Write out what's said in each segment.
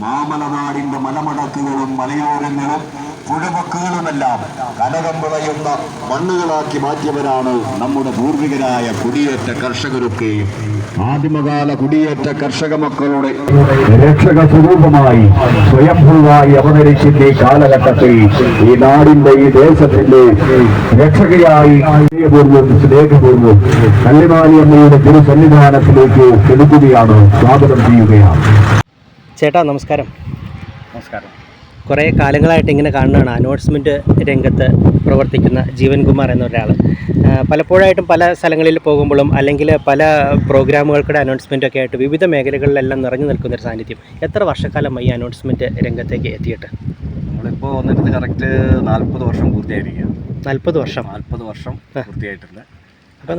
മാമലനാടിന്റെ മലമടക്കുകളും മലയോരങ്ങളും പുഴവക്കുകളുമെല്ലാം കനകം വിളയുന്ന മണ്ണുകളാക്കി മാറ്റിയവരാണ് നമ്മുടെ പൂർവികരായ കുടിയേറ്റ കർഷകരൊക്കെയും ആദിമകാല കുടിയേറ്റ കർഷക മക്കളുടെ രക്ഷക സ്വരൂപമായി സ്വയംഭൂവായി അവതരിച്ചിന്റെ കാലഘട്ടത്തിൽ ഈ നാടിന്റെ ഈ ദേശത്തിന്റെ രക്ഷകയായി സ്നേഹപൂർവം സ്നേഹപൂർവം കല്ലിമാലിയമ്മയുടെ തിരുസന്നിധാനത്തിലേക്ക് എടുക്കുകയാണ് സ്വാഗതം ചെയ്യുകയാണ്. ചേട്ടാ നമസ്കാരം. നമസ്കാരം. കുറേ കാലങ്ങളായിട്ട് ഇങ്ങനെ കാണുന്നതാണ് അനൗൺസ്മെന്റ് രംഗത്ത് പ്രവർത്തിക്കുന്ന ജീവൻകുമാർ എന്നൊരാൾ. പലപ്പോഴായിട്ടും പല സ്ഥലങ്ങളിൽ പോകുമ്പോഴും അല്ലെങ്കിൽ പല പ്രോഗ്രാമുകൾക്കുടെ അനൗൺസ്മെന്റ് ഒക്കെ ആയിട്ട് വിവിധ മേഖലകളിലെല്ലാം നിറഞ്ഞു നിൽക്കുന്ന ഒരു സാന്നിധ്യം. എത്ര വർഷക്കാലമായി ഈ അനൗൺസ്മെന്റ് രംഗത്തേക്ക് എത്തിയിട്ട്? നമ്മളിപ്പോൾ വന്നിട്ട് കറക്റ്റ് നാൽപ്പത് വർഷം പൂർത്തിയായിരിക്കുക നാൽപ്പത് വർഷം. നാൽപ്പത് വർഷം പൂർത്തിയായിട്ടുണ്ട്. അപ്പോൾ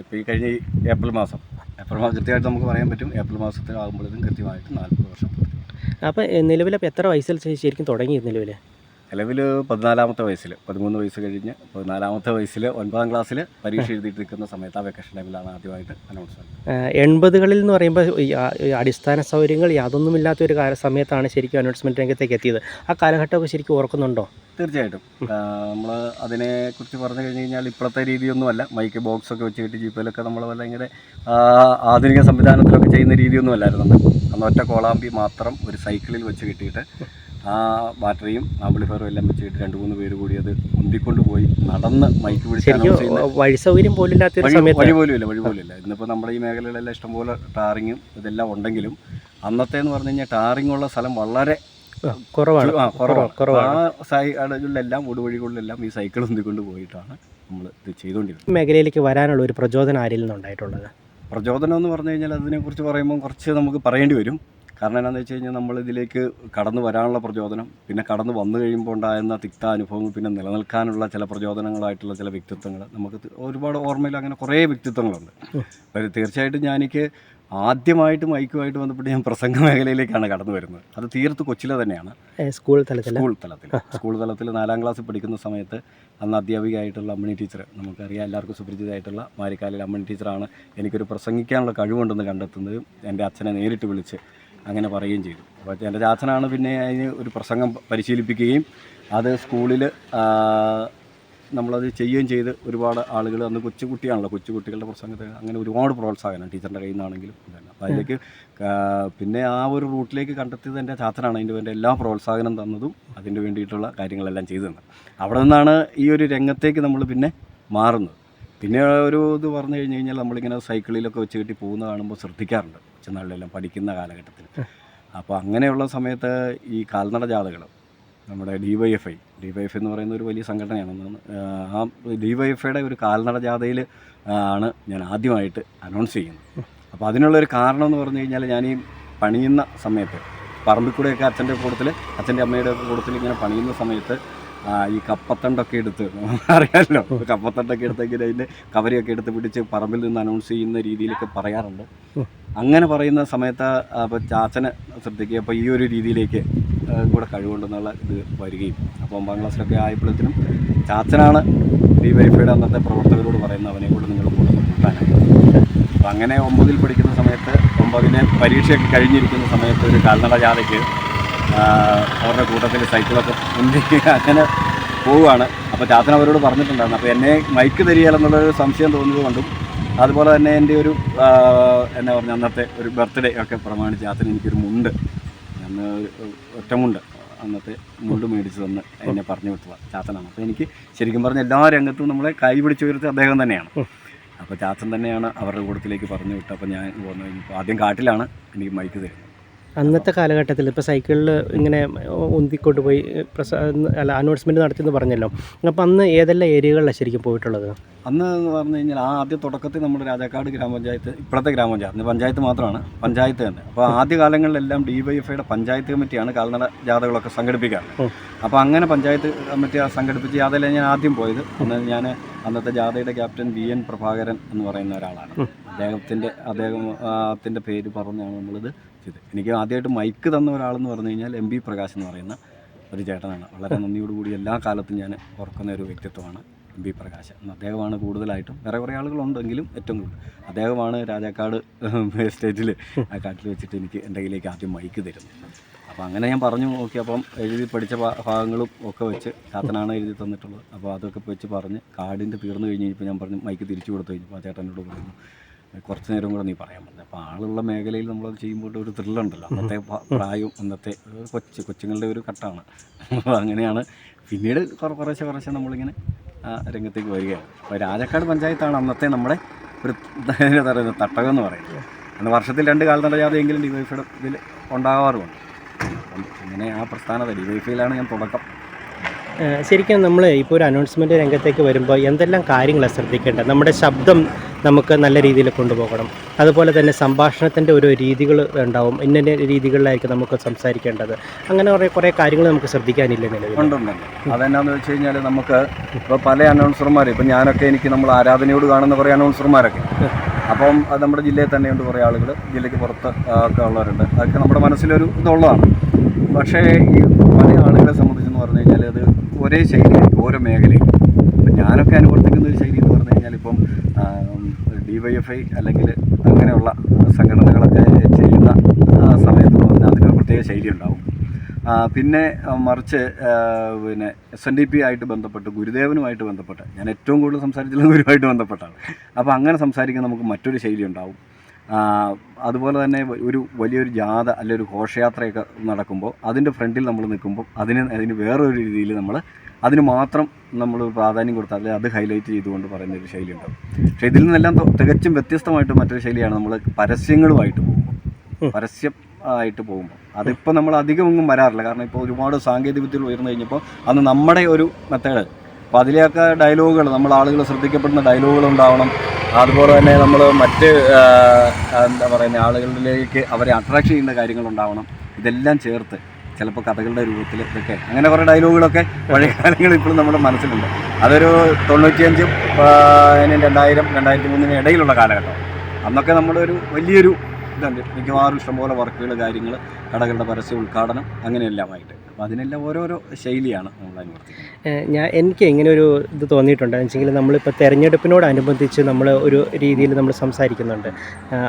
ഇപ്പോൾ ഈ കഴിഞ്ഞ ഏപ്രിൽ മാസം. ഏപ്രിൽ മാസം കൃത്യമായിട്ട് നമുക്ക് പറയാൻ പറ്റും. ഏപ്രിൽ മാസത്തിലാകുമ്പോഴേക്കും കൃത്യമായിട്ട് നാൽപ്പത് വർഷം അപ്പോൾ നിലവിൽ അപ്പോൾ എത്ര വയസ്സിൽ ശരിക്കും തുടങ്ങി നിലവിൽ നിലവിൽ പതിനാലാമത്തെ വയസ്സിൽ പതിമൂന്ന് വയസ്സ് കഴിഞ്ഞ് പതിനാലാമത്തെ വയസ്സിൽ ഒൻപതാം ക്ലാസ്സിൽ പരീക്ഷ എഴുതിയിട്ട് നിൽക്കുന്ന സമയത്ത് ആ വെക്കേഷൻ ടൈമിലാണ് ആദ്യമായിട്ട് അനൗൺസ്മെന്റ് എൺപതുകളിൽ എന്ന് പറയുമ്പോൾ അടിസ്ഥാന സൗകര്യങ്ങൾ യാതൊന്നുമില്ലാത്ത ഒരു കാല സമയത്താണ് ശരിക്കും അനൗൺസ്മെന്റ് രംഗത്തേക്ക് എത്തിയത്. ആ കാലഘട്ടമൊക്കെ ശരിക്കും ഓർക്കുന്നുണ്ടോ? തീർച്ചയായിട്ടും. നമ്മൾ അതിനെ കുറിച്ച് പറഞ്ഞു കഴിഞ്ഞ് കഴിഞ്ഞാൽ ഇപ്പോഴത്തെ രീതിയൊന്നുമല്ല. മൈക്ക് ബോക്സ് ഒക്കെ വെച്ചിട്ട് ജീപ്പിലൊക്കെ നമ്മൾ വല്ല ഇങ്ങനെ ആ, ആധുനിക സംവിധാനത്തിലൊക്കെ ചെയ്യുന്ന രീതിയൊന്നും അല്ലായിരുന്നു അന്ന്. ഒറ്റ കോളാമ്പി മാത്രം ഒരു സൈക്കിളിൽ വെച്ച് കിട്ടിയിട്ട് ആ ബാറ്ററിയും ആംപ്ലിഫയറും എല്ലാം വെച്ചിട്ട് രണ്ട് മൂന്ന് പേര് കൂടി അത് ഉന്തിക്കൊണ്ട് പോയി നടന്ന് മൈക്ക് പിടിച്ച് വഴി സൗകര്യം പോലും വഴി പോലും ഇല്ല വഴി പോലും ഇല്ല ഇന്നിപ്പോൾ നമ്മുടെ ഈ മേഖലയിലെല്ലാം ഇഷ്ടംപോലെ ടാറിങ്ങും ഇതെല്ലാം ഉണ്ടെങ്കിലും അന്നത്തെ എന്ന് പറഞ്ഞു കഴിഞ്ഞാൽ ടാറിങ്ങുള്ള സ്ഥലം വളരെ കുറവാണ്. കുറവാണ്. ഒടുവഴികളിലെല്ലാം ഈ സൈക്കിൾ ഉന്തിക്കൊണ്ട് പോയിട്ടാണ് നമ്മൾ ഇത് ചെയ്തുകൊണ്ടിരുന്നത്. മേഖലയിലേക്ക് വരാനുള്ള ഒരു പ്രചോദനം ആരിൽ നിന്നുണ്ടായിട്ടുള്ളത്? പ്രചോദനം എന്ന് പറഞ്ഞു കഴിഞ്ഞാൽ അതിനെക്കുറിച്ച് പറയുമ്പോൾ കുറച്ച് നമുക്ക് പറയേണ്ടി വരും. കാരണം എന്താണെന്ന് വെച്ച് കഴിഞ്ഞാൽ നമ്മൾ ഇതിലേക്ക് കടന്നു വരാനുള്ള പ്രചോദനം പിന്നെ കടന്നു വന്നു കഴിയുമ്പോൾ ഉണ്ടായിരുന്ന തിക്ത അനുഭവങ്ങൾ പിന്നെ നിലനിൽക്കാനുള്ള ചില പ്രചോദനങ്ങളായിട്ടുള്ള ചില വ്യക്തിത്വങ്ങൾ. നമുക്ക് ഒരുപാട് ഓർമ്മയിൽ അങ്ങനെ കുറേ വ്യക്തിത്വങ്ങളുണ്ട്. അപ്പോൾ തീർച്ചയായിട്ടും ഞാനെനിക്ക് ആദ്യമായിട്ട് മൈക്കുമായിട്ട് ബന്ധപ്പെട്ട് ഞാൻ പ്രസംഗ മേഖലയിലേക്കാണ് കടന്നു വരുന്നത്. അത് തീർത്ത് കൊച്ചിലെ തന്നെയാണ്. സ്കൂൾ തലത്തിൽ സ്കൂൾ തലത്തിൽ സ്കൂൾ തലത്തിൽ നാലാം ക്ലാസ്സിൽ പഠിക്കുന്ന സമയത്ത് അന്ന് അധ്യാപികയായിട്ടുള്ള അമ്മണി ടീച്ചർ നമുക്കറിയാം എല്ലാവർക്കും സുപരിചിതമായിട്ടുള്ള മാരിക്കാലിൽ അമ്മണി ടീച്ചറാണ് എനിക്കൊരു പ്രസംഗിക്കാനുള്ള കഴിവുണ്ടെന്ന് കണ്ടെത്തുന്നത് എന്റെ അച്ഛനെ നേരിട്ട് വിളിച്ച് അങ്ങനെ പറയുകയും ചെയ്തു. അപ്പോൾ എന്റെ അച്ഛനാണ് പിന്നെ അതിന് ഒരു പ്രസംഗം പരിശീലിപ്പിക്കുകയും അത് സ്കൂളിൽ നമ്മളത് ചെയ്യുകയും ചെയ്ത് ഒരുപാട് ആളുകൾ അന്ന് കൊച്ചുകുട്ടിയാണല്ലോ കൊച്ചുകുട്ടികളുടെ പ്രസംഗത്തെ അങ്ങനെ ഒരുപാട് പ്രോത്സാഹനം ടീച്ചറിന്റെ കയ്യിൽ നിന്നാണെങ്കിലും ഇതെല്ലാം. അപ്പോൾ അതിലേക്ക് പിന്നെ ആ ഒരു റൂട്ടിലേക്ക് കണ്ടെത്തിയത് എന്റെ ചാത്തനാണ് അതിന്റെ വേണ്ട എല്ലാ പ്രോത്സാഹനം തന്നതും അതിന് വേണ്ടിയിട്ടുള്ള കാര്യങ്ങളെല്ലാം ചെയ്തു തന്നത്. അവിടെ നിന്നാണ് ഈ ഒരു രംഗത്തേക്ക് നമ്മൾ പിന്നെ മാറുന്നത്. പിന്നെ ഒരു ഇത് പറഞ്ഞു കഴിഞ്ഞ് കഴിഞ്ഞാൽ നമ്മളിങ്ങനെ സൈക്കിളിലൊക്കെ വെച്ച് കെട്ടി പോകുന്ന കാണുമ്പോൾ ശ്രദ്ധിക്കാറുണ്ട്. ചെന്നാളിലെല്ലാം പഠിക്കുന്ന കാലഘട്ടത്തിൽ. അപ്പോൾ അങ്ങനെയുള്ള സമയത്ത് ഈ കാൽനട ജാഥകൾ നമ്മുടെ D Y F I D Y F എന്ന് പറയുന്ന ഒരു വലിയ സംഘടനയാണ്. ആ ഡി വൈ എഫ് ഐയുടെ ഒരു കാൽനട ജാഥയിൽ ആണ് ഞാൻ ആദ്യമായിട്ട് അനൗൺസ് ചെയ്യുന്നത്. അപ്പോൾ അതിനുള്ളൊരു കാരണം എന്ന് പറഞ്ഞു കഴിഞ്ഞാൽ ഞാൻ ഈ പണിയുന്ന സമയത്ത് പറമ്പിൽ കൂടെയൊക്കെ അച്ഛന്റെ കൂട്ടത്തിൽ അച്ഛന്റെ അമ്മയുടെ ഒക്കെ കൂട്ടത്തിൽ ഇങ്ങനെ പണിയുന്ന സമയത്ത് ഈ കപ്പത്തണ്ടൊക്കെ എടുത്ത് അറിയാമല്ലോ കപ്പത്തണ്ടൊക്കെ എടുത്തെങ്കിൽ അതിന്റെ കവരയൊക്കെ എടുത്ത് പിടിച്ച് പറമ്പിൽ നിന്ന് അനൗൺസ് ചെയ്യുന്ന രീതിയിലൊക്കെ പറയാറുണ്ട്. അങ്ങനെ പറയുന്ന സമയത്ത് അപ്പോൾ ചാച്ചനെ ശ്രദ്ധിക്കുക. അപ്പോൾ ഈ ഒരു രീതിയിലേക്ക് കൂടെ കഴിവുണ്ടെന്നുള്ള ഇത് വരികയും. അപ്പോൾ ഒമ്പതാം ക്ലാസ്സിലൊക്കെ ആയപ്പോഴത്തേനും ചാച്ചനാണ് ഡി വൈഫൈയുടെ അന്നത്തെ പ്രവർത്തകരോട് പറയുന്നത് അവനെ കൂടെ നിങ്ങൾ കൂടെ കൂട്ടാനായി അങ്ങനെ ഒമ്പതിൽ പഠിക്കുന്ന സമയത്ത് ഒമ്പതിന് പരീക്ഷയൊക്കെ കഴിഞ്ഞിരിക്കുന്ന സമയത്ത് ഒരു കാൽനട ജാഥയ്ക്ക് അവരുടെ കൂട്ടത്തിൽ സൈക്കിളൊക്കെ മുന്നിൽ അങ്ങനെ പോവുകയാണ്. അപ്പോൾ ചാത്തൻ അവരോട് പറഞ്ഞിട്ടുണ്ടായിരുന്നു. അപ്പോൾ എന്നെ മൈക്ക് തരികയില്ലെന്നുള്ളൊരു സംശയം തോന്നിയത് കൊണ്ടും അതുപോലെ തന്നെ എന്റെ ഒരു എന്നാ പറഞ്ഞ അന്നത്തെ ഒരു ബർത്ത്ഡേ ഒക്കെ പ്രമാണിച്ച് ചാത്തൻ എനിക്കൊരു മുണ്ട് അന്ന് ഒറ്റമുണ്ട്. അന്നത്തെ മുണ്ട് മേടിച്ച് തന്ന് എന്നെ പറഞ്ഞു വിട്ടുള്ള ചാത്തനാണ്. അപ്പോൾ എനിക്ക് ശരിക്കും പറഞ്ഞ എല്ലാ രംഗത്തും നമ്മളെ കൈ പിടിച്ച് ഉയർത്തി അദ്ദേഹം തന്നെയാണ്. അപ്പോൾ ചാത്തൻ തന്നെയാണ് അവരുടെ കൂട്ടത്തിലേക്ക് പറഞ്ഞു വിട്ടത്. അപ്പോൾ ഞാൻ പോകുന്നത്. ആദ്യം കാട്ടിലാണ് എനിക്ക് മൈക്ക് തരുന്നത്. അന്നത്തെ കാലഘട്ടത്തിൽ ഇപ്പോൾ സൈക്കിളിൽ ഇങ്ങനെ ഉന്തിക്കൊണ്ട് പോയി പ്രസ അല്ല അനൗൺസ്മെന്റ് നടത്തിയെന്ന് പറഞ്ഞല്ലോ. അപ്പോൾ അന്ന് ഏതെല്ലാം ഏരിയകളിലാണ് ശരിക്കും പോയിട്ടുള്ളത്? അന്ന് എന്ന് പറഞ്ഞു കഴിഞ്ഞാൽ ആ ആദ്യ തുടക്കത്തിൽ നമ്മൾ രാജാക്കാട് ഗ്രാമപഞ്ചായത്ത് ഇപ്പോഴത്തെ ഗ്രാമപഞ്ചായത്ത് പഞ്ചായത്ത് മാത്രമാണ് പഞ്ചായത്ത് തന്നെ. അപ്പോൾ ആദ്യ കാലങ്ങളിലെല്ലാം ഡി വൈ എഫ് ഐയുടെ പഞ്ചായത്ത് കമ്മിറ്റിയാണ് കാൽനട ജാഥകളൊക്കെ സംഘടിപ്പിക്കാറ്. അപ്പോൾ അങ്ങനെ പഞ്ചായത്ത് കമ്മിറ്റി സംഘടിപ്പിച്ച് ജാഥയിലാണ് ഞാൻ ആദ്യം പോയത് അന്ന് ഞാൻ അന്നത്തെ ജാഥയുടെ ക്യാപ്റ്റൻ വി എൻ പ്രഭാകരൻ എന്ന് പറയുന്ന ഒരാളാണ്. അദ്ദേഹത്തിന്റെ അദ്ദേഹത്തിന്റെ പേര് പറഞ്ഞാണ് നമ്മളിത് ചെയ്തത് എനിക്ക് ആദ്യമായിട്ട് മൈക്ക് തന്ന ഒരാളെന്ന് പറഞ്ഞു കഴിഞ്ഞാൽ എം ബി പ്രകാശ് എന്ന് പറയുന്ന ഒരു ചേട്ടനാണ്. വളരെ നന്ദിയോടുകൂടി എല്ലാ കാലത്തും ഞാൻ ഓർക്കുന്ന ഒരു വ്യക്തിത്വമാണ് എം പി പ്രകാശ്. അദ്ദേഹമാണ് കൂടുതലായിട്ടും വേറെ കുറേ ആളുകളുണ്ടെങ്കിലും ഏറ്റവും കൂടുതൽ. അദ്ദേഹമാണ് രാജാക്കാട് സ്റ്റേറ്റിൽ ആ കാട്ടിൽ വെച്ചിട്ട് എനിക്ക് എന്റെ കയ്യിലേക്ക് ആദ്യം മൈക്ക് തരുന്നത്. അപ്പോൾ അങ്ങനെ ഞാൻ പറഞ്ഞു നോക്കി അപ്പം എഴുതി പഠിച്ച ഭാഗങ്ങളും ഒക്കെ വെച്ച് ചാത്തനാണ് എഴുതി തന്നിട്ടുള്ളത്. അപ്പോൾ അതൊക്കെ വെച്ച് പറഞ്ഞ് കാടിന്റെ തീർന്നു കഴിഞ്ഞ് കഴിഞ്ഞപ്പോൾ ഞാൻ പറഞ്ഞു മൈക്ക് തിരിച്ചു കൊടുത്തു കഴിഞ്ഞപ്പോൾ ആ ചേട്ടനോട് പറഞ്ഞു കുറച്ച് നേരം കൂടെ നീ പറയാൻ പറഞ്ഞു. അപ്പോൾ ആളുള്ള മേഖലയിൽ നമ്മളത് ചെയ്യുമ്പോൾ ഒരു ത്രില്ലുണ്ടല്ലോ. അന്നത്തെ പ്രായം അന്നത്തെ കൊച്ച് കൊച്ചുങ്ങളുടെ ഒരു കട്ടാണ്. അപ്പോൾ അങ്ങനെയാണ്. പിന്നീട് കുറ കുറേശ്ശെ കുറേശ്ശെ നമ്മളിങ്ങനെ രംഗത്തേക്ക് വരികയാണ്. അപ്പോൾ രാജക്കാട് പഞ്ചായത്താണ് അന്നത്തെ നമ്മുടെ ഒരു പറയുന്നത് തട്ടകം എന്ന് പറയുന്നത്. അന്ന് വർഷത്തിൽ രണ്ട് കാലം നടയാതെയെങ്കിലും ഡിവൈഫയുടെ ഇതിൽ ഉണ്ടാകാറുമുണ്ട് അപ്പം അങ്ങനെ ആ പ്രസ്ഥാനത ഡിവൈഫയിലാണ് ഞാൻ തുടക്കം. ശരിക്കും നമ്മൾ ഇപ്പോൾ ഒരു അനൗൺസ്മെന്റ് രംഗത്തേക്ക് വരുമ്പോൾ എന്തെല്ലാം കാര്യങ്ങളാണ് ശ്രദ്ധിക്കേണ്ടത്? നമ്മുടെ ശബ്ദം നമുക്ക് നല്ല രീതിയിൽ കൊണ്ടുപോകണം. അതുപോലെ തന്നെ സംഭാഷണത്തിന്റെ ഓരോ രീതികൾ ഉണ്ടാവും. ഇന്ന രീതികളിലായിരിക്കും നമുക്ക് സംസാരിക്കേണ്ടത്. അങ്ങനെ കുറേ കുറേ കാര്യങ്ങൾ നമുക്ക് ശ്രദ്ധിക്കാനില്ല നിലവിൽ. ഉണ്ടുണ്ടുണ്ട് അതെന്നാന്ന് വെച്ച് കഴിഞ്ഞാൽ നമുക്ക് ഇപ്പോൾ പല അനൗൺസർമാർ ഇപ്പം ഞാനൊക്കെ എനിക്ക് നമ്മൾ ആരാധനയോട് കാണുന്ന കുറേ അനൗൺസർമാരൊക്കെ. അപ്പം അത് നമ്മുടെ ജില്ലയിൽ തന്നെയുണ്ട് കുറേ ആളുകൾ ജില്ലയ്ക്ക് പുറത്ത് ഒക്കെ ഉള്ളവരുണ്ട്. അതൊക്കെ നമ്മുടെ മനസ്സിലൊരു ഇതുള്ളതാണ്. പക്ഷേ ഈ പല ആളുകളെ സംബന്ധിച്ചെന്ന് പറഞ്ഞു കഴിഞ്ഞാൽ അത് ഒരേ ശൈലിയായിരിക്കും ഓരോ മേഖലയും ഞാനൊക്കെ അനുവർത്തിക്കുന്ന ഒരു ശൈലി ഇപ്പം ഡി വൈ എഫ് ഐ അല്ലെങ്കിൽ അങ്ങനെയുള്ള സംഘടനകളൊക്കെ ചെയ്യുന്ന സമയത്ത് പറഞ്ഞാൽ അതിനൊരു പ്രത്യേക ശൈലി ഉണ്ടാവും പിന്നെ മറിച്ച് പിന്നെ എസ് എൻ ഡി പി ആയിട്ട് ബന്ധപ്പെട്ട് ഗുരുദേവനുമായിട്ട് ബന്ധപ്പെട്ട് ഞാൻ ഏറ്റവും കൂടുതൽ സംസാരിച്ചിട്ടുള്ളത് ഗുരുവായിട്ട് ബന്ധപ്പെട്ടാണ്. അപ്പോൾ അങ്ങനെ സംസാരിക്കാൻ നമുക്ക് മറ്റൊരു ശൈലി ഉണ്ടാവും. അതുപോലെ തന്നെ ഒരു വലിയൊരു ജാഥ അല്ലെ ഒരു ഘോഷയാത്രയൊക്കെ നടക്കുമ്പോൾ അതിന്റെ ഫ്രണ്ടിൽ നമ്മൾ നിൽക്കുമ്പോൾ അതിന് അതിന് വേറൊരു രീതിയിൽ നമ്മൾ അതിന് മാത്രം നമ്മൾ പ്രാധാന്യം കൊടുത്താൽ അല്ലെങ്കിൽ അത് ഹൈലൈറ്റ് ചെയ്തുകൊണ്ട് പറയുന്ന ഒരു ശൈലി ഉണ്ടാവും പക്ഷേ ഇതിൽ നിന്നെല്ലാം തികച്ചും വ്യത്യസ്തമായിട്ട് മറ്റൊരു ശൈലിയാണ് നമ്മൾ പരസ്യങ്ങളുമായിട്ട് പോകുമ്പോൾ. പരസ്യം ആയിട്ട് പോകുമ്പോൾ. അതിപ്പോൾ നമ്മൾ അധികമൊന്നും വരാറില്ല. കാരണം ഇപ്പോൾ ഒരുപാട് സാങ്കേതിക വിദ്യകൾ ഉയർന്നു കഴിഞ്ഞപ്പോൾ അന്ന് നമ്മുടെ ഒരു മെത്തേഡ് അപ്പോൾ അതിലെയൊക്കെ ഡയലോഗുകൾ നമ്മൾ ആളുകൾ ശ്രദ്ധിക്കപ്പെടുന്ന ഡയലോഗുകൾ ഉണ്ടാവണം. അതുപോലെ തന്നെ നമ്മൾ മറ്റ് എന്താ പറയുന്നത് ആളുകളിലേക്ക് അവരെ അട്രാക്ട് ചെയ്യുന്ന കാര്യങ്ങളുണ്ടാവണം ഇതെല്ലാം ചേർത്ത് ചിലപ്പോൾ കഥകളുടെ രൂപത്തിൽ ഇതൊക്കെ. അങ്ങനെ കുറേ ഡയലോഗുകളൊക്കെ പഴയ കാലങ്ങളിൽ ഇപ്പോഴും നമ്മുടെ മനസ്സിലുണ്ട്. അതൊരു തൊണ്ണൂറ്റിയഞ്ചും രണ്ടായിരം രണ്ടായിരത്തി മൂന്നിന് ഇടയിലുള്ള കാലഘട്ടം. അന്നൊക്കെ നമ്മുടെ ഒരു വലിയൊരു ഇതുണ്ട്. മിക്കവാറും ഇഷ്ടംപോലെ വർക്കുകൾ കാര്യങ്ങൾ കടകളുടെ പരസ്യ ഉദ്ഘാടനം അങ്ങനെയെല്ലാമായിട്ട്. അപ്പോൾ അതിനെല്ലാം ഓരോരോ ശൈലിയാണ് നമ്മൾ അനുവർത്തിക്കുന്നത് ഞാൻ എനിക്ക് എങ്ങനെ ഒരു ഇത് തോന്നിയിട്ടുണ്ട് വെച്ചെങ്കിൽ നമ്മളിപ്പോൾ തെരഞ്ഞെടുപ്പിനോടനുബന്ധിച്ച് നമ്മൾ ഒരു രീതിയിൽ നമ്മൾ സംസാരിക്കുന്നുണ്ട്.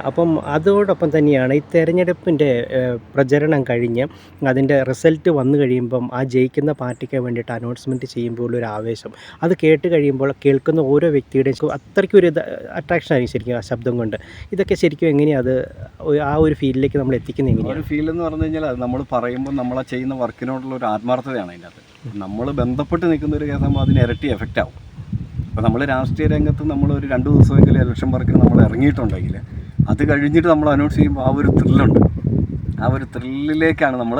അപ്പം അതോടൊപ്പം തന്നെയാണ് ഈ തെരഞ്ഞെടുപ്പിന്റെ പ്രചരണം കഴിഞ്ഞ് അതിന്റെ റിസൾട്ട് വന്നു കഴിയുമ്പം ആ ജയിക്കുന്ന പാർട്ടിക്ക് വേണ്ടിയിട്ട് അനൗൺസ്മെന്റ് ചെയ്യുമ്പോൾ ഒരു ആവേശം. അത് കേട്ട് കഴിയുമ്പോൾ കേൾക്കുന്ന ഓരോ വ്യക്തിയുടെയും അത്രയ്ക്കും ഒരു അട്രാക്ഷൻ ആയിരിക്കും ശരിക്കും ആ ശബ്ദം കൊണ്ട്. ഇതൊക്കെ ശരിക്കും എങ്ങനെയാണ് അത് ആ ഒരു ഫീൽഡിലേക്ക് നമ്മൾ എത്തിക്കുന്നത് എങ്ങനെയാണ് ഒരു ഫീൽ എന്ന് പറഞ്ഞു കഴിഞ്ഞാൽ അത് നമ്മൾ പറയുമ്പോൾ നമ്മളെ ചെയ്യുന്ന ഒരു ആത്മാർത്ഥതയാണ് അതിന്റെ അകത്ത്. നമ്മൾ ബന്ധപ്പെട്ട് നിൽക്കുന്ന ഒരു കേസാകുമ്പോൾ അതിന് ഇരട്ടി എഫക്റ്റ് ആവും. അപ്പോൾ നമ്മൾ രാഷ്ട്രീയ രംഗത്ത് നമ്മൾ ഒരു രണ്ട് ദിവസമെങ്കിലും ഇലക്ഷൻ വർക്കിന് നമ്മൾ ഇറങ്ങിയിട്ടുണ്ടെങ്കിൽ അത് കഴിഞ്ഞിട്ട് നമ്മൾ അനൗൺസ് ചെയ്യുമ്പോൾ ആ ഒരു ത്രില്ലുണ്ട് ആ ഒരു ത്രില്ലിലേക്കാണ് നമ്മൾ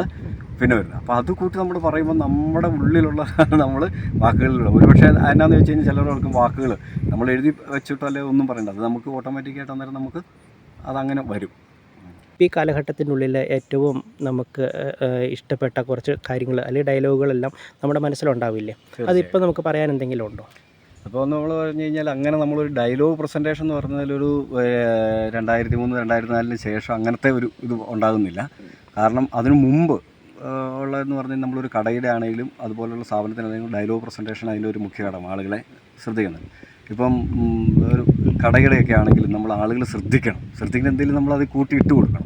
പിന്നെ വരുന്നത്. അപ്പോൾ അത് കൂട്ടി നമ്മൾ പറയുമ്പോൾ നമ്മുടെ ഉള്ളിലുള്ള നമ്മൾ വാക്കുകളിലുള്ള ഒരു പക്ഷേ എന്നാന്ന് വെച്ച് കഴിഞ്ഞാൽ ചിലർക്ക് വാക്കുകൾ നമ്മൾ എഴുതി വെച്ചിട്ടല്ലേ ഒന്നും പറയണ്ട. അത് നമുക്ക് ഓട്ടോമാറ്റിക്കായിട്ട് അന്നേരം നമുക്ക് അതങ്ങനെ വരും. ഈ കാലഘട്ടത്തിനുള്ളിൽ ഏറ്റവും നമുക്ക് ഇഷ്ടപ്പെട്ട കുറച്ച് കാര്യങ്ങൾ അല്ലെങ്കിൽ ഡയലോഗുകളെല്ലാം നമ്മുടെ മനസ്സിലുണ്ടാവില്ലേ? അതിപ്പോൾ നമുക്ക് പറയാൻ എന്തെങ്കിലും ഉണ്ടോ? അപ്പോൾ നമ്മൾ പറഞ്ഞു കഴിഞ്ഞാൽ അങ്ങനെ നമ്മളൊരു ഡയലോഗ് പ്രസന്റേഷൻ എന്ന് പറഞ്ഞാൽ ഒരു ഏഹ്, രണ്ടായിരത്തി മൂന്ന് രണ്ടായിരത്തി നാലിന് ശേഷം അങ്ങനത്തെ ഒരു ഇത് ഉണ്ടാകുന്നില്ല. കാരണം അതിനു മുമ്പ് ഉള്ളതെന്ന് പറഞ്ഞാൽ നമ്മളൊരു കടയുടെ ആണെങ്കിലും അതുപോലുള്ള സ്ഥാപനത്തിനാണെങ്കിലും ഡയലോഗ് പ്രസന്റേഷൻ അതിന്റെ ഒരു മുഖ്യ ഘടകം ആളുകളെ ശ്രദ്ധിക്കുന്നത് ഇപ്പം ഒരു കടയുടെയൊക്കെ ആണെങ്കിലും നമ്മൾ ആളുകൾ ശ്രദ്ധിക്കണം. ശ്രദ്ധിക്കുന്ന എന്തെങ്കിലും നമ്മൾ അത് കൂട്ടി ഇട്ട് കൊടുക്കണം.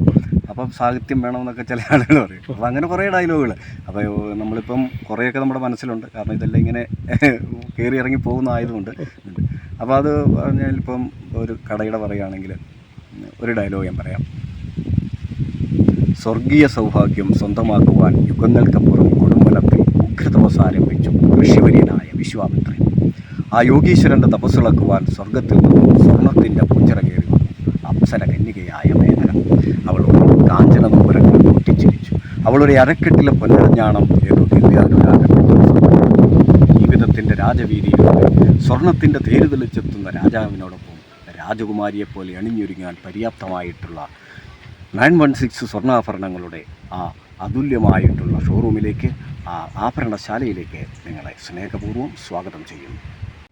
അപ്പം സാഹിത്യം വേണമെന്നൊക്കെ ചില ആളുകൾ പറയും. അപ്പോൾ അങ്ങനെ കുറേ ഡയലോഗുകൾ. അപ്പോൾ നമ്മളിപ്പം കുറേയൊക്കെ നമ്മുടെ മനസ്സിലുണ്ട്. കാരണം ഇതെല്ലാം ഇങ്ങനെ കയറി ഇറങ്ങി പോകുന്ന ആയതുകൊണ്ട് അപ്പോൾ അത് പറഞ്ഞാൽ ഇപ്പം ഒരു കടയുടെ പറയുകയാണെങ്കിൽ ഒരു ഡയലോഗ് ഞാൻ പറയാം. സ്വർഗീയ സൗഭാഗ്യം സ്വന്തമാക്കുവാൻ യുഗങ്ങൾക്കപ്പുറം കൊടുമ്പലത്തിൽ ഉഗ്രതപസ് ആരംഭിച്ചു ഋഷിവര്യനായ വിശ്വാമിത്രൻ. ആ യോഗീശ്വരന്റെ തപസ്സിളക്കുവാൻ സ്വർഗത്തിൽ നിന്നും സ്വർണത്തിന്റെ പൂച്ചറ കയറി അപ്സര കന്യകയായ മേഖല അവൾ കാഞ്ചന നൂപുരങ്ങൾ പൊട്ടിച്ചിരിച്ചു. അവളൊരു അരക്കെട്ടിലെ പൊന്നരഞ്ഞാണം ഏതോ ജീവിതത്തിന്റെ രാജവീതിയിലൂടെ സ്വർണത്തിന്റെ തേര് തെളിച്ചെത്തുന്ന രാജാവിനോടൊപ്പം രാജകുമാരിയെപ്പോലെ അണിഞ്ഞൊരുങ്ങാൻ പര്യാപ്തമായിട്ടുള്ള നയൻ വൺ സിക്സ് സ്വർണാഭരണങ്ങളുടെ ആ അതുല്യമായിട്ടുള്ള ഷോറൂമിലേക്ക് ആ ആഭരണശാലയിലേക്ക് നിങ്ങളെ സ്നേഹപൂർവം സ്വാഗതം ചെയ്യുന്നു.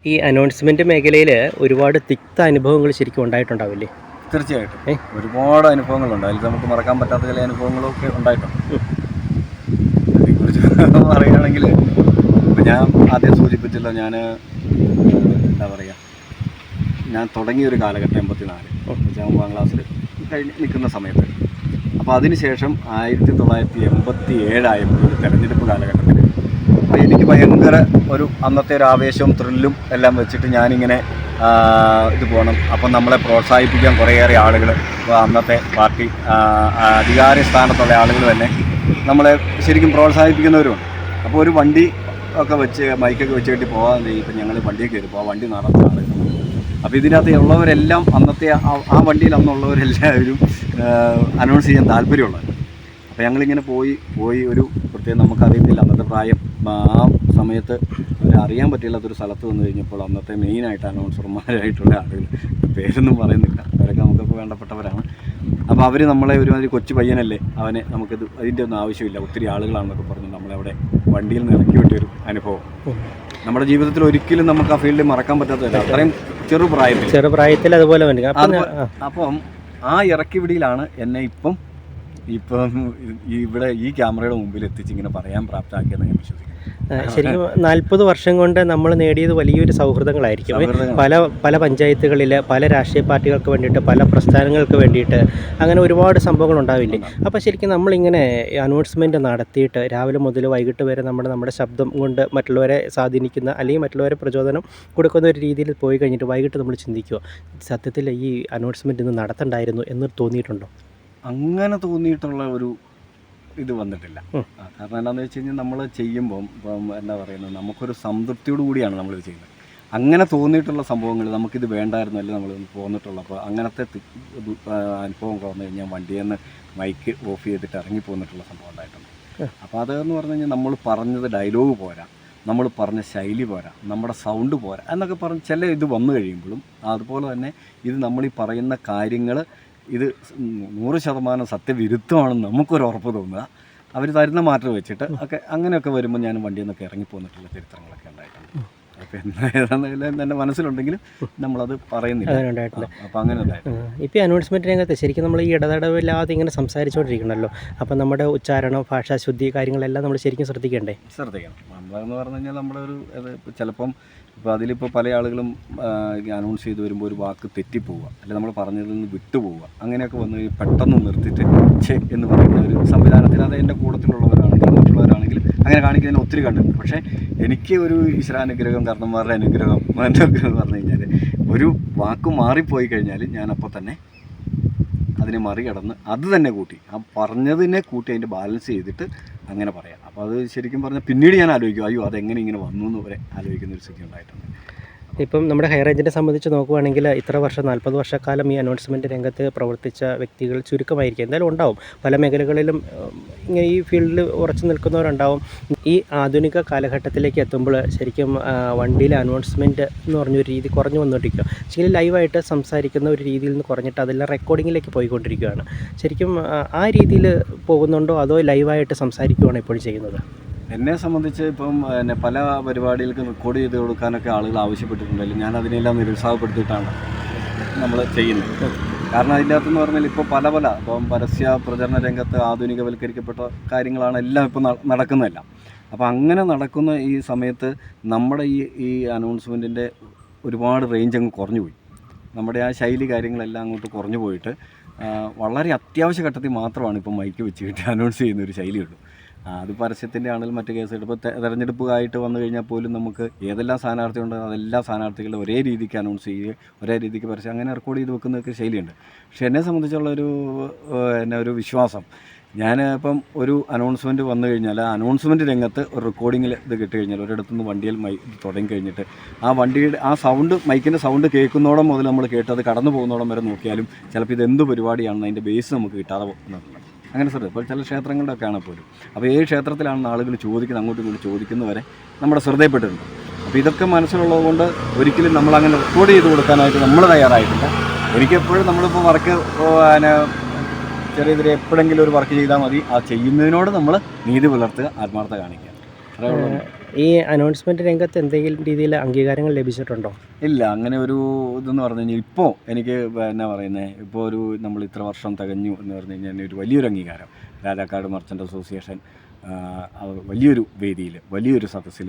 ഈ അനൗൺസ്മെന്റ് മേഖലയിൽ ഒരുപാട് തിക്ത അനുഭവങ്ങൾ ശരിക്കും ഉണ്ടായിട്ടുണ്ടാവില്ലേ? തീർച്ചയായിട്ടും? ഒരുപാട് അനുഭവങ്ങളുണ്ട്. അതിൽ നമുക്ക് മറക്കാൻ പറ്റാത്ത ചില അനുഭവങ്ങളൊക്കെ ഉണ്ടായിട്ടുണ്ട്. അതിനെക്കുറിച്ച് പറയുകയാണെങ്കിൽ ഞാൻ ആദ്യം സൂചിപ്പിച്ചല്ലോ ഞാൻ എന്താ പറയുക ഞാൻ തുടങ്ങിയ ഒരു കാലഘട്ടം എൺപത്തി നാല് ഒമ്പതാം ക്ലാസ്സിൽ കഴിഞ്ഞ് നിൽക്കുന്ന സമയത്ത്. അപ്പോൾ അതിനുശേഷം ആയിരത്തി തൊള്ളായിരത്തി എൺപത്തി ഏഴായപ്പോൾ ഒരു തെരഞ്ഞെടുപ്പ് കാലഘട്ടത്തിൽ അപ്പോൾ എനിക്ക് ഭയങ്കര ഒരു അന്നത്തെ ഒരു ആവേശവും ത്രില്ലും എല്ലാം വെച്ചിട്ട് ഞാനിങ്ങനെ ഇത് പോകണം അപ്പം നമ്മളെ പ്രോത്സാഹിപ്പിക്കാൻ കുറേയേറെ ആളുകൾ അന്നത്തെ പാർട്ടി അധികാര സ്ഥാനത്തുള്ള ആളുകൾ തന്നെ നമ്മളെ ശരിക്കും പ്രോത്സാഹിപ്പിക്കുന്നവരുമാണ്. അപ്പോൾ ഒരു വണ്ടി ഒക്കെ വെച്ച് മൈക്കൊക്കെ വെച്ച് കെട്ടി പോകാൻ ഇപ്പം ഞങ്ങൾ വണ്ടിയിൽ കയറി പോകാം വണ്ടി നടത്ത ആളുകൾ അപ്പോൾ ഇതിനകത്ത് ഉള്ളവരെല്ലാം അന്നത്തെ ആ- ആ വണ്ടിയിൽ അന്നുള്ളവരെല്ലാവരും അനൗൺസ് ചെയ്യാൻ താല്പര്യമുള്ളത് അപ്പോൾ ഞങ്ങളിങ്ങനെ പോയി പോയി ഒരു പ്രത്യേകം നമുക്കറിയത്തില്ല. അന്നത്തെ പ്രായം ആ സമയത്ത് അറിയാൻ പറ്റില്ലാത്തൊരു സ്ഥലത്ത് വന്നു കഴിഞ്ഞപ്പോൾ അന്നത്തെ മെയിനായിട്ട് അനൗൺസർമാരായിട്ടുള്ള ആളുകൾ പേരൊന്നും പറയുന്നില്ല. അവരൊക്കെ നമുക്ക് വേണ്ടപ്പെട്ടവരാണ്. അപ്പോൾ അവർ നമ്മളെ ഒരുമാതിരി കൊച്ചു പയ്യനല്ലേ? അവനെ നമുക്കിത് അതിന്റെ ഒന്നും ആവശ്യമില്ല. ഒത്തിരി ആളുകളാണെന്നൊക്കെ പറഞ്ഞു നമ്മളെ അവിടെ വണ്ടിയിൽ നിന്ന് ഇറക്കി വിട്ടൊരു അനുഭവം. നമ്മുടെ ജീവിതത്തിൽ ഒരിക്കലും നമുക്ക് ആ ഫീൽഡിൽ മറക്കാൻ പറ്റാത്തതല്ല. അത്രയും ചെറുപ്രായത്തിൽ ചെറുപ്രായത്തിൽ അതുപോലെ അപ്പം ആ. അപ്പം ആ ഇറക്കിവിടിയിലാണ് എന്നെ ഇപ്പം ഇപ്പം ഇവിടെ ഈ ക്യാമറയുടെ മുമ്പിൽ എത്തിച്ച് ഇങ്ങനെ പറയാൻ പ്രാപ്തമാക്കിയെന്ന് ഞാൻ വിശ്വസിക്കുന്നു. ശരിക്കും നാൽപ്പത് വർഷം കൊണ്ട് നമ്മൾ നേടിയത് വലിയൊരു സൗഹൃദങ്ങളായിരിക്കും. പല പല പഞ്ചായത്തുകളിൽ പല രാഷ്ട്രീയ പാർട്ടികൾക്ക് വേണ്ടിയിട്ട് പല പ്രസ്ഥാനങ്ങൾക്ക് വേണ്ടിയിട്ട് അങ്ങനെ ഒരുപാട് സംഭവങ്ങൾ ഉണ്ടാവില്ലേ? അപ്പോൾ ശരിക്കും നമ്മളിങ്ങനെ അനൗൺസ്മെന്റ് നടത്തിയിട്ട് രാവിലെ മുതൽ വൈകിട്ട് വരെ നമ്മുടെ നമ്മുടെ ശബ്ദം കൊണ്ട് മറ്റുള്ളവരെ സ്വാധീനിക്കുന്ന അല്ലെങ്കിൽ മറ്റുള്ളവരെ പ്രചോദനം കൊടുക്കുന്ന ഒരു രീതിയിൽ പോയി കഴിഞ്ഞിട്ട് വൈകിട്ട് നമ്മൾ ചിന്തിക്കുക സത്യത്തിൽ ഈ അനൗൺസ്മെന്റ് ഇന്ന് നടത്തണ്ടായിരുന്നു എന്ന് തോന്നിയിട്ടുണ്ടോ? അങ്ങനെ തോന്നിയിട്ടുള്ള ഒരു ഇത് വന്നിട്ടില്ല. കാരണം എന്താണെന്ന് വെച്ച് കഴിഞ്ഞാൽ നമ്മൾ ചെയ്യുമ്പം ഇപ്പം എന്താ പറയുന്നത് നമുക്കൊരു സംതൃപ്തിയോട് കൂടിയാണ് നമ്മളിത് ചെയ്യുന്നത്. അങ്ങനെ തോന്നിയിട്ടുള്ള സംഭവങ്ങൾ നമുക്കിത് വേണ്ടായിരുന്നു അല്ലേ നമ്മൾ പോന്നിട്ടുള്ള. അപ്പോൾ അങ്ങനത്തെ അനുഭവം വന്നു കഴിഞ്ഞാൽ വണ്ടിയിൽ നിന്ന് മൈക്ക് ഓഫ് ചെയ്തിട്ട് ഇറങ്ങി പോന്നിട്ടുള്ള സംഭവം ഉണ്ടായിട്ടുണ്ട്. അപ്പോൾ അതെന്ന് പറഞ്ഞു കഴിഞ്ഞാൽ നമ്മൾ പറഞ്ഞത് ഡയലോഗ് പോരാ. നമ്മൾ പറഞ്ഞ ശൈലി പോരാ. നമ്മുടെ സൗണ്ട് പോരാ. എന്നൊക്കെ പറഞ്ഞ് ചില ഇത് വന്നു കഴിയുമ്പോഴും അതുപോലെ തന്നെ ഇത് നമ്മൾ ഈ പറയുന്ന കാര്യങ്ങൾ ഇത് നൂറ് ശതമാനം സത്യവിരുദ്ധമാണെന്ന് നമുക്കൊരു ഉറപ്പ് തോന്നുക. അവർ തരുന്ന മാറ്റം വെച്ചിട്ട് ഒക്കെ അങ്ങനെയൊക്കെ വരുമ്പോൾ ഞാൻ വണ്ടിയിൽ നിന്നൊക്കെ ഇറങ്ങി പോന്നിട്ടുള്ള ചരിത്രങ്ങളൊക്കെ ഉണ്ടായിട്ടുണ്ട്. അപ്പോൾ എന്തായാലും എന്റെ മനസ്സിലുണ്ടെങ്കിലും നമ്മളത് പറയുന്നില്ല. അപ്പോൾ അങ്ങനെ ഇപ്പോൾ ഈ അനൗൺസ്മെന്റ് രംഗത്ത് ശരിക്കും നമ്മൾ ഈ ഇടതടവില്ലാതെ ഇങ്ങനെ സംസാരിച്ചുകൊണ്ടിരിക്കണമല്ലോ അപ്പോൾ നമ്മുടെ ഉച്ചാരണം ഭാഷാശുദ്ധി കാര്യങ്ങളെല്ലാം നമ്മൾ ശരിക്കും ശ്രദ്ധിക്കണ്ടേ? ശ്രദ്ധിക്കണം. നമ്മളെന്ന് പറഞ്ഞു കഴിഞ്ഞാൽ നമ്മളൊരു ചിലപ്പം ഇപ്പോൾ അതിലിപ്പോൾ പല ആളുകളും അനൗൺസ് ചെയ്ത് വരുമ്പോൾ ഒരു വാക്ക് തെറ്റിപ്പോവുക. അല്ലെങ്കിൽ നമ്മൾ പറഞ്ഞതിൽ നിന്ന് വിട്ടുപോവുക. അങ്ങനെയൊക്കെ വന്ന് പെട്ടെന്ന് നിർത്തിയിട്ട് ചെ എന്ന് പറയുന്ന ഒരു സംവിധാനത്തിൽ അത് എന്റെ കൂട്ടത്തിലുള്ളവരാണെങ്കിൽ മറ്റുള്ളവരാണെങ്കിൽ അങ്ങനെ കാണിക്കുന്നതിന് ഒത്തിരി കണ്ടിട്ടുണ്ട്. പക്ഷേ എനിക്ക് ഒരു ഈശ്വരാനുഗ്രഹം കർണന്മാരുടെ അനുഗ്രഹം എന്ന് പറഞ്ഞു കഴിഞ്ഞാൽ ഒരു വാക്ക് മാറിപ്പോയി കഴിഞ്ഞാൽ ഞാൻ അപ്പോൾ തന്നെ അതിനെ മറികടന്ന് അത് തന്നെ കൂട്ടി. ആ പറഞ്ഞതിനെ കൂട്ടി അതിന്റെ ബാലൻസ് ചെയ്തിട്ട് അങ്ങനെ പറയാം. അപ്പോൾ അത് ശരിക്കും പറഞ്ഞാൽ പിന്നീട് ഞാൻ ആലോചിക്കും അയ്യോ അതെങ്ങനെ ഇങ്ങനെ വന്നു എന്ന് വരെ ആലോചിക്കുന്ന ഒരു സ്ഥിതി ഉണ്ടായിട്ടുണ്ട്. ഇപ്പം നമ്മുടെ ഹയർ ഹൈറേഞ്ചിനെ സംബന്ധിച്ച് നോക്കുവാണെങ്കിൽ ഇത്ര വർഷം നാൽപ്പത് വർഷക്കാലം ഈ അനൗൺസ്മെന്റ് രംഗത്ത് പ്രവർത്തിച്ച വ്യക്തികൾ ചുരുക്കമായിരിക്കും. എന്തായാലും ഉണ്ടാവും. പല മേഖലകളിലും ഇങ്ങനെ ഈ ഫീൽഡിൽ ഉറച്ചു നിൽക്കുന്നവരുണ്ടാവും. ഈ ആധുനിക കാലഘട്ടത്തിലേക്ക് എത്തുമ്പോൾ ശരിക്കും വണ്ടിയിൽ അനൗൺസ്മെന്റ് എന്ന് പറഞ്ഞൊരു രീതി കുറഞ്ഞു വന്നുകൊണ്ടിരിക്കുക. ശരിക്കും ലൈവായിട്ട് സംസാരിക്കുന്ന ഒരു രീതിയിൽ നിന്ന് കുറഞ്ഞിട്ട് അതെല്ലാം റെക്കോർഡിങ്ങിലേക്ക് പോയിക്കൊണ്ടിരിക്കുകയാണ്. ശരിക്കും ആ, രീതിയിൽ പോകുന്നുണ്ടോ അതോ ലൈവായിട്ട് സംസാരിക്കുകയാണോ ഇപ്പോഴും ചെയ്യുന്നത്? എന്നെ സംബന്ധിച്ച് ഇപ്പം എന്നെ പല പരിപാടികൾക്കും റെക്കോർഡ് ചെയ്ത് കൊടുക്കാനൊക്കെ ആളുകൾ ആവശ്യപ്പെട്ടിട്ടുണ്ടെങ്കിലും ഞാൻ അതിനെല്ലാം നിരുത്സാഹപ്പെടുത്തിയിട്ടാണ് നമ്മൾ ചെയ്യുന്നത്. കാരണം അതിന്റെ അകത്തെന്ന് പറഞ്ഞാൽ ഇപ്പോൾ പല പല ഇപ്പം പരസ്യ പ്രചരണ രംഗത്ത് ആധുനികവൽക്കരിക്കപ്പെട്ട കാര്യങ്ങളാണ് എല്ലാം ഇപ്പോൾ നടക്കുന്നതെല്ലാം. അപ്പോൾ അങ്ങനെ നടക്കുന്ന ഈ സമയത്ത് നമ്മുടെ ഈ ഈ അനൗൺസ്മെന്റിന്റെ ഒരുപാട് റേഞ്ച് അങ്ങ് കുറഞ്ഞു പോയി. നമ്മുടെ ആ ശൈലി കാര്യങ്ങളെല്ലാം അങ്ങോട്ട് കുറഞ്ഞു പോയിട്ട് വളരെ അത്യാവശ്യ ഘട്ടത്തിൽ മാത്രമാണ് ഇപ്പം മൈക്ക് വെച്ച് കിട്ടി അനൗൺസ് ചെയ്യുന്ന ഒരു ശൈലിയുള്ളൂ. അത് പരസ്യത്തിന്റെ ആണെങ്കിലും മറ്റു കേസുകൾ. ഇപ്പോൾ തെരഞ്ഞെടുപ്പ് ആയിട്ട് വന്നു കഴിഞ്ഞാൽ പോലും നമുക്ക് ഏതെല്ലാം സ്ഥാനാർത്ഥി ഉണ്ടോ അതെല്ലാ സ്ഥാനാർത്ഥികളും ഒരേ രീതിക്ക് അനൗൺസ് ചെയ്യുക ഒരേ രീതിക്ക് പരസ്യം അങ്ങനെ റെക്കോർഡ് ചെയ്ത് വെക്കുന്നതൊക്കെ ശൈലിയുണ്ട്. പക്ഷേ എന്നെ സംബന്ധിച്ചുള്ള ഒരു എന്നെ ഒരു വിശ്വാസം ഞാൻ ഇപ്പം ഒരു അനൗൺസ്മെന്റ് വന്നു കഴിഞ്ഞാൽ ആ അനൗൺസ്മെന്റ് രംഗത്ത് ഒരു റെക്കോർഡിങ്ങിൽ ഇത് കിട്ടി കഴിഞ്ഞാൽ ഒരിടത്തുനിന്ന് വണ്ടിയിൽ മൈ തുടങ്ങി കഴിഞ്ഞിട്ട് ആ വണ്ടിയുടെ ആ സൗണ്ട് മൈക്കിന്റെ സൗണ്ട് കേൾക്കുന്നോടം മുതൽ നമ്മൾ കേട്ട് അത് കടന്നു പോകുന്നോടം വരെ നോക്കിയാലും ചിലപ്പോൾ ഇത് എന്ത് പരിപാടിയാണെന്ന് അതിന്റെ ബേസ് നമുക്ക് കിട്ടാതെ പോകുന്നുണ്ട് അങ്ങനെ ശ്രദ്ധ ഇപ്പോൾ ചില ക്ഷേത്രങ്ങളുടെ ഒക്കെ ആണ് പോലും അപ്പോൾ ഏത് ക്ഷേത്രത്തിലാണെന്ന് ആളുകൾ ചോദിക്കുന്നത് അങ്ങോട്ടും ഇങ്ങോട്ടും ചോദിക്കുന്നവരെ നമ്മുടെ ശ്രദ്ധയിൽപ്പെട്ടിട്ടുണ്ട്. അപ്പോൾ ഇതൊക്കെ മനസ്സിലുള്ളത് കൊണ്ട് ഒരിക്കലും നമ്മൾ അങ്ങനെ റെക്കോർഡ് ചെയ്ത് കൊടുക്കാനായിട്ട് നമ്മൾ തയ്യാറായിട്ടില്ല. എനിക്കെപ്പോഴും നമ്മളിപ്പോൾ വർക്ക് പിന്നെ ചെറിയ ചെറിയ എപ്പോഴെങ്കിലും ഒരു വർക്ക് ചെയ്താൽ മതി. ആ ചെയ്യുന്നതിനോട് നമ്മൾ നീതി പുലർത്തുക ആത്മാർത്ഥത കാണിക്കുക. അത്രേ ഈ അനൗൺസ്മെന്റ് രംഗത്ത് എന്തെങ്കിലും രീതിയിൽ അംഗീകാരങ്ങൾ ലഭിച്ചിട്ടുണ്ടോ? ഇല്ല അങ്ങനെ ഒരു ഇതെന്ന് പറഞ്ഞു കഴിഞ്ഞാൽ ഇപ്പോൾ എനിക്ക് എന്നാ പറയുന്നത് ഇപ്പോൾ ഒരു നമ്മൾ ഇത്ര വർഷം തികഞ്ഞു എന്ന് പറഞ്ഞു കഴിഞ്ഞാൽ ഒരു വലിയൊരു അംഗീകാരം. രാജാക്കാട് മർച്ചന്റ് അസോസിയേഷൻ വലിയൊരു വേദിയിൽ വലിയൊരു സദസ്സിൽ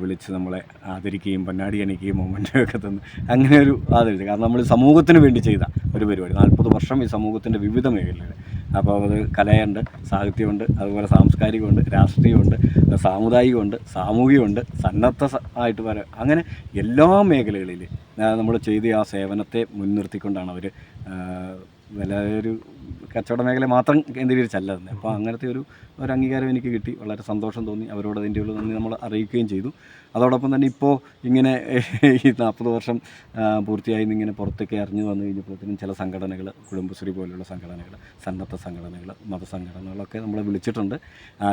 വിളിച്ച് നമ്മളെ ആദരിക്കുകയും പൊന്നാടി അണിക്കുകയും മൊമ്മന്റെയൊക്കെ തന്ന് അങ്ങനെ ഒരു ആദരിച്ചു. കാരണം നമ്മൾ സമൂഹത്തിന് വേണ്ടി ചെയ്ത ഒരു പരിപാടി. നാൽപ്പത് വർഷം ഈ സമൂഹത്തിന്റെ വിവിധ മേഖലകൾ അപ്പോൾ അത് കലയുണ്ട് സാഹിത്യമുണ്ട് അതുപോലെ സാംസ്കാരികമുണ്ട് രാഷ്ട്രീയമുണ്ട് സാമുദായികമുണ്ട് സാമൂഹികമുണ്ട് സന്നദ്ധ ആയിട്ട് വരെ അങ്ങനെ എല്ലാ മേഖലകളിൽ നമ്മൾ ചെയ്ത ആ സേവനത്തെ മുൻനിർത്തിക്കൊണ്ടാണ് അവർ ഒരു കച്ചവട മേഖല മാത്രം കേന്ദ്രീകരിച്ചല്ല തന്നെ അപ്പോൾ അങ്ങനത്തെ ഒരു ഒരു അംഗീകാരം എനിക്ക് കിട്ടി. വളരെ സന്തോഷം തോന്നി. അവരോട് അതിന്റെ ഉള്ള നന്ദി നമ്മൾ അറിയിക്കുകയും ചെയ്തു. അതോടൊപ്പം തന്നെ ഇപ്പോൾ ഇങ്ങനെ ഈ നാൽപ്പത് വർഷം പൂർത്തിയായി ഇങ്ങനെ പുറത്തേക്ക് അറിഞ്ഞു വന്നു കഴിഞ്ഞപ്പോഴത്തേനും ചില സംഘടനകൾ കുടുംബശ്രീ പോലെയുള്ള സംഘടനകൾ സന്നദ്ധ സംഘടനകൾ മതസംഘടനകളൊക്കെ നമ്മളെ വിളിച്ചിട്ടുണ്ട്.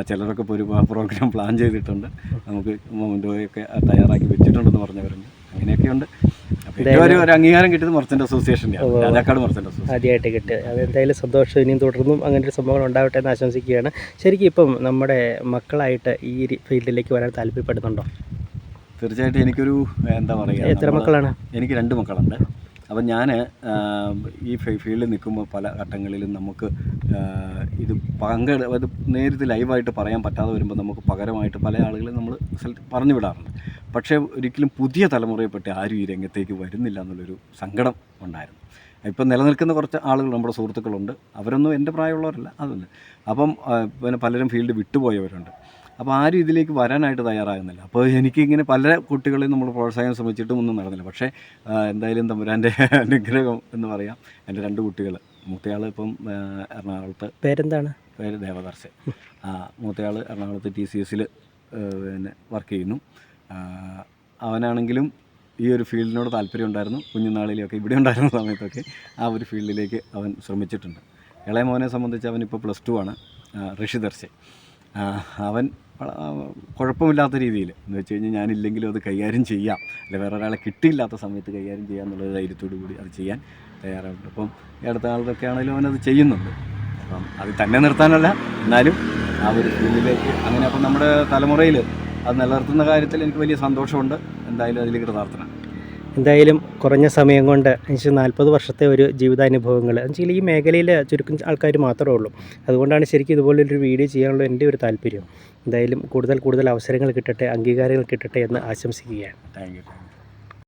ചിലരൊക്കെ ഇപ്പോൾ ഒരു പ്രോഗ്രാം പ്ലാൻ ചെയ്തിട്ടുണ്ട്. നമുക്ക് മൊമെന്റോയൊക്കെ തയ്യാറാക്കി വെച്ചിട്ടുണ്ടെന്ന് പറഞ്ഞവരുണ്ട്. അങ്ങനെയൊക്കെയുണ്ട്. ഒരു- ഒരു അംഗീകാരം കിട്ടിയത് മർച്ചന്റ് അസോസിയേഷന്റെയാണ് രാജാക്കാട് മർച്ചന്റ് അസോസിയേഷൻ ആദ്യമായിട്ട് കിട്ടുക അതെന്തായാലും സന്തോഷം. ഇനിയും തുടർന്നും അങ്ങനെ ഒരു സംഭവങ്ങൾ ഉണ്ടാവട്ടെ എന്ന് ആശംസിക്കുകയാണ്. ശരിക്കും ഇപ്പം നമ്മുടെ മക്കളായിട്ട് ഈ ഫീൽഡിലേക്ക് വരാൻ താല്പര്യപ്പെടുന്നുണ്ടോ? തീർച്ചയായിട്ടും എനിക്കൊരു എന്താ പറയുക എത്ര മക്കളാണ്? എനിക്ക് രണ്ട് മക്കളുണ്ട്. അപ്പം ഞാൻ ഈ ഫീൽഡിൽ നിൽക്കുമ്പോൾ പല ഘട്ടങ്ങളിലും നമുക്ക് ഇത് പങ്കെടു അത് നേരിട്ട് ലൈവായിട്ട് പറയാൻ പറ്റാതെ വരുമ്പോൾ നമുക്ക് പകരമായിട്ട് പല ആളുകളെ നമ്മൾ സെലക്ട് പറഞ്ഞു വിടാറുണ്ട്. പക്ഷേ ഒരിക്കലും പുതിയ തലമുറയെപ്പറ്റി ആരും ഈ രംഗത്തേക്ക് വരുന്നില്ല എന്നുള്ളൊരു സങ്കടം ഉണ്ടായിരുന്നു. ഇപ്പം നിലനിൽക്കുന്ന കുറച്ച് ആളുകൾ നമ്മുടെ സുഹൃത്തുക്കളുണ്ട്. അവരൊന്നും എന്റെ പ്രായമുള്ളവരല്ല അതൊന്നും അപ്പം പിന്നെ പലരും ഫീൽഡ് വിട്ടുപോയവരുണ്ട്. അപ്പോൾ ആരും ഇതിലേക്ക് വരാനായിട്ട് തയ്യാറാകുന്നില്ല. അപ്പോൾ എനിക്കിങ്ങനെ പല കുട്ടികളെയും നമ്മൾ പ്രോത്സാഹനം ശ്രമിച്ചിട്ടും ഒന്നും നടന്നില്ല. പക്ഷേ എന്തായാലും തമ്പുരാന്റെ അനുഗ്രഹം എന്ന് പറയാം. എന്റെ രണ്ട് കുട്ടികൾ മൂത്തയാൾ ഇപ്പം എറണാകുളത്ത് പേരെന്താണ്? പേര് ദേവദർശൻ. ആ മൂത്തയാൾ എറണാകുളത്ത് ടി സി എസിൽ പിന്നെ വർക്ക് ചെയ്യുന്നു. അവനാണെങ്കിലും ഈ ഒരു ഫീൽഡിനോട് താല്പര്യം ഉണ്ടായിരുന്നു. കുഞ്ഞുനാളിലൊക്കെ ഇവിടെ ഉണ്ടായിരുന്ന സമയത്തൊക്കെ ആ ഒരു ഫീൽഡിലേക്ക് അവൻ ശ്രമിച്ചിട്ടുണ്ട്. ഇളയ മോനെ സംബന്ധിച്ച് അവനിപ്പോൾ പ്ലസ് ടു ആണ്. ആ, ഋഷി ദർശൻ ആ, അവൻ കുഴപ്പമില്ലാത്ത രീതിയിൽ. എന്ന് വെച്ച് കഴിഞ്ഞാൽ ഞാനില്ലെങ്കിലും അത് കൈകാര്യം ചെയ്യാം. അല്ലെ വേറെ ഒരാളെ കിട്ടിയില്ലാത്ത സമയത്ത് കൈകാര്യം ചെയ്യാം എന്നുള്ള ധൈര്യത്തോടു കൂടി അത് ചെയ്യാൻ തയ്യാറായിട്ടുണ്ട്. അപ്പം ഈ അടുത്ത ആളുകളൊക്കെ ആണെങ്കിലും അവനത് ചെയ്യുന്നുണ്ട്. അപ്പം അത് തന്നെ നിർത്താനല്ല. എന്നാലും ആ ഒരു ഫീൽഡിലേക്ക് അങ്ങനെ അപ്പം നമ്മുടെ തലമുറയിൽ അത് നിലനിർത്തുന്ന കാര്യത്തിൽ എനിക്ക് വലിയ സന്തോഷമുണ്ട്. എന്തായാലും അതിൽ കൃതാർത്ഥന എന്തായാലും കുറഞ്ഞ സമയം കൊണ്ട് എനിക്ക് നാൽപ്പത് വർഷത്തെ ഒരു ജീവിതാനുഭവങ്ങൾ എന്നുവെച്ചാൽ ഈ മേഖലയിൽ ചുരുക്കം ആൾക്കാർ മാത്രമേ ഉള്ളൂ. അതുകൊണ്ടാണ് ശരിക്കും ഇതുപോലൊരു വീഡിയോ ചെയ്യാനുള്ള എന്റെ ഒരു താല്പര്യം. എന്തായാലും കൂടുതൽ കൂടുതൽ അവസരങ്ങൾ കിട്ടട്ടെ അംഗീകാരങ്ങൾ കിട്ടട്ടെ എന്ന് ആശംസിക്കുകയാണ്. Thank you